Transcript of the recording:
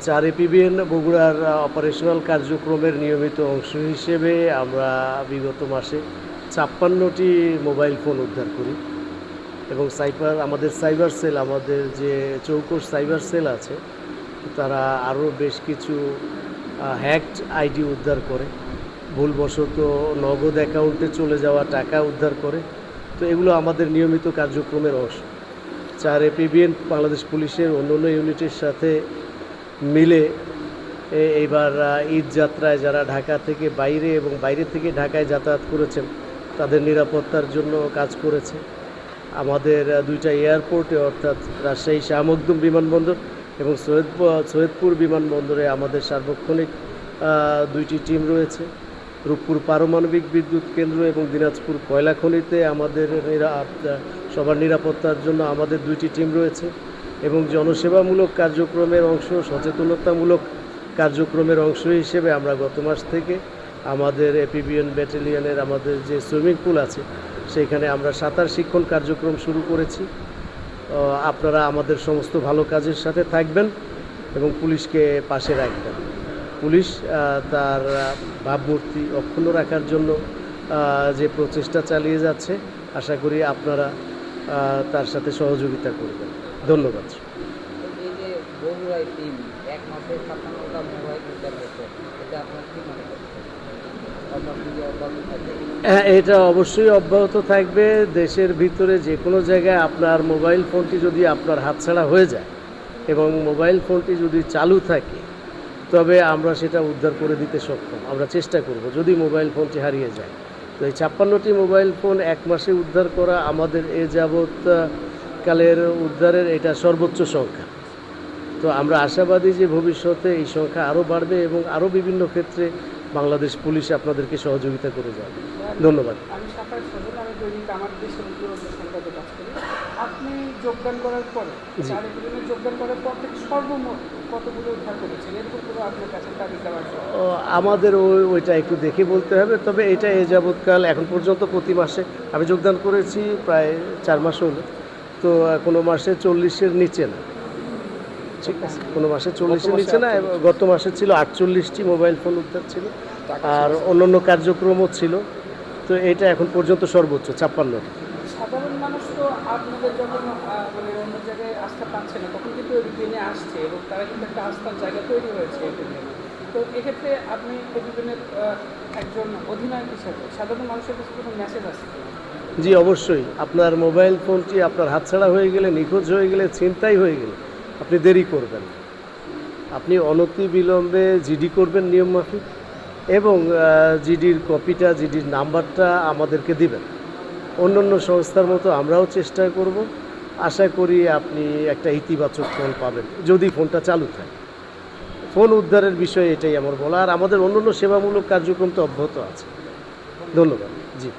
চার এপিবিএন বগুড়ার অপারেশনাল কার্যক্রমের নিয়মিত অংশ হিসেবে আমরা বিগত মাসে ছাপ্পান্নটি মোবাইল ফোন উদ্ধার করি। এবং সাইবার, আমাদের সাইবার সেল, আমাদের যে চৌকোর সাইবার সেল আছে, তারা আরও বেশ কিছু হ্যাকড আইডি উদ্ধার করে। ভুলবশত নগদ অ্যাকাউন্টে চলে যাওয়া টাকা উদ্ধার করে। তো এগুলো আমাদের নিয়মিত কার্যক্রমের অংশ। চার এপিবিএন বাংলাদেশ পুলিশের অন্যান্য ইউনিটের সাথে মিলে এইবার ঈদ যাত্রায় যারা ঢাকা থেকে বাইরে এবং বাইরে থেকে ঢাকায় যাতায়াত করেছেন, তাদের নিরাপত্তার জন্য কাজ করেছে। আমাদের দুইটা এয়ারপোর্টে, অর্থাৎ রাজশাহী শাহ মখদুম বিমানবন্দর এবং সৈয়দপুর সৈয়দপুর বিমানবন্দরে আমাদের সার্বক্ষণিক দুইটি টিম রয়েছে। রূপপুর পারমাণবিক বিদ্যুৎ কেন্দ্র এবং দিনাজপুর কয়লা খনিতে আমাদের সবার নিরাপত্তার জন্য আমাদের দুইটি টিম রয়েছে। এবং জনসেবামূলক কার্যক্রমের অংশ, সচেতনতামূলক কার্যক্রমের অংশ হিসেবে আমরা গত মাস থেকে আমাদের এপিবিএন ব্যাটালিয়নের আমাদের যে সুইমিং পুল আছে সেইখানে আমরা সাঁতার শিক্ষণ কার্যক্রম শুরু করেছি। আপনারা আমাদের সমস্ত ভালো কাজের সাথে থাকবেন এবং পুলিশকে পাশে রাখবেন। পুলিশ তার ভাবমূর্তি অক্ষুণ্ণ রাখার জন্য যে প্রচেষ্টা চালিয়ে যাচ্ছে, আশা করি আপনারা তার সাথে সহযোগিতা করবেন। ধন্যবাদ। হ্যাঁ এটা অবশ্যই অব্যাহত থাকবে। দেশের ভিতরে যে কোনো জায়গায় আপনার মোবাইল ফোনটি যদি আপনার হাতছাড়া হয়ে যায় এবং মোবাইল ফোনটি যদি চালু থাকে তবে আমরা সেটা উদ্ধার করে দিতে সক্ষম। আমরা চেষ্টা করব যদি মোবাইল ফোনটি হারিয়ে যায়। তো এই ছাপ্পান্নটি মোবাইল ফোন এক মাসে উদ্ধার করা আমাদের এ যাবৎ কালের উদ্ধারের এটা সর্বোচ্চ সংখ্যা। তো আমরা আশাবাদী যে ভবিষ্যতে এই সংখ্যা আরও বাড়বে এবং আরও বিভিন্ন ক্ষেত্রে বাংলাদেশ পুলিশ আপনাদেরকে সহযোগিতা করে যাবে। ধন্যবাদ। আমি সাফার সজল আমি দৈনিক আমার দেশের উদ্যোগের সংক্রান্ত কাজ করি। আপনি যোগদান করার পরে জি। যোগদান করার পর থেকে সর্বমোট কতগুলো উদ্ধার করেছেন? এরকম কোনো আপনার কাছে ও, আমাদের ওই ওইটা একটু দেখে বলতে হবে তবে এটা এ যাবৎকাল এখন পর্যন্ত প্রতি মাসে আমি যোগদান করেছি প্রায় চার মাস হলো। তো কোনো মাসে চল্লিশের নিচে না। ঠিক আছে? কোনো মাসে চল্লিশের নিচে না গত মাসে ছিল আটচল্লিশটি মোবাইল ফোন উদ্ধার ছিল আর অন্যান্য কার্যক্রমও ছিল। তো এটা এখন পর্যন্ত সর্বোচ্চ ছাপ্পান্নটি। সাধারণ মানুষ তো আপনাদের যখন মানে অন্য জায়গায় আস্থা পাচ্ছে না। তখন কিন্তু এবিপিএনে আসছে এবং তারা কিন্তু একটা আস্থার জায়গা তৈরি হয়েছে এবিপিএনে তো এক্ষেত্রে আপনি এবিপিএনের একজন অধিনায়ক হিসেবে সাধারণ মানুষের কাছে কোনো মেসেজ কিনা? জি, অবশ্যই। আপনার মোবাইল ফোনটি আপনার হাতছাড়া হয়ে গেলে, নিখোঁজ হয়ে গেলে, ছিনতাই হয়ে গেলে আপনি দেরি করবেন আপনি অনতি বিলম্বে জিডি করবেন নিয়ম মাফিক এবং জিডির কপিটা, জিডির নাম্বারটা আমাদেরকে দিবেন। অন্য অন্য সংস্থার মতো আমরাও চেষ্টা করব। আশা করি আপনি একটা ইতিবাচক ফোন পাবেন, যদি ফোনটা চালু থাকে। ফোন উদ্ধারের বিষয়ে এটাই আমার বলা আর আমাদের অন্য অন্য সেবামূলক কার্যক্রম তো অব্যাহত আছে। ধন্যবাদ। জি।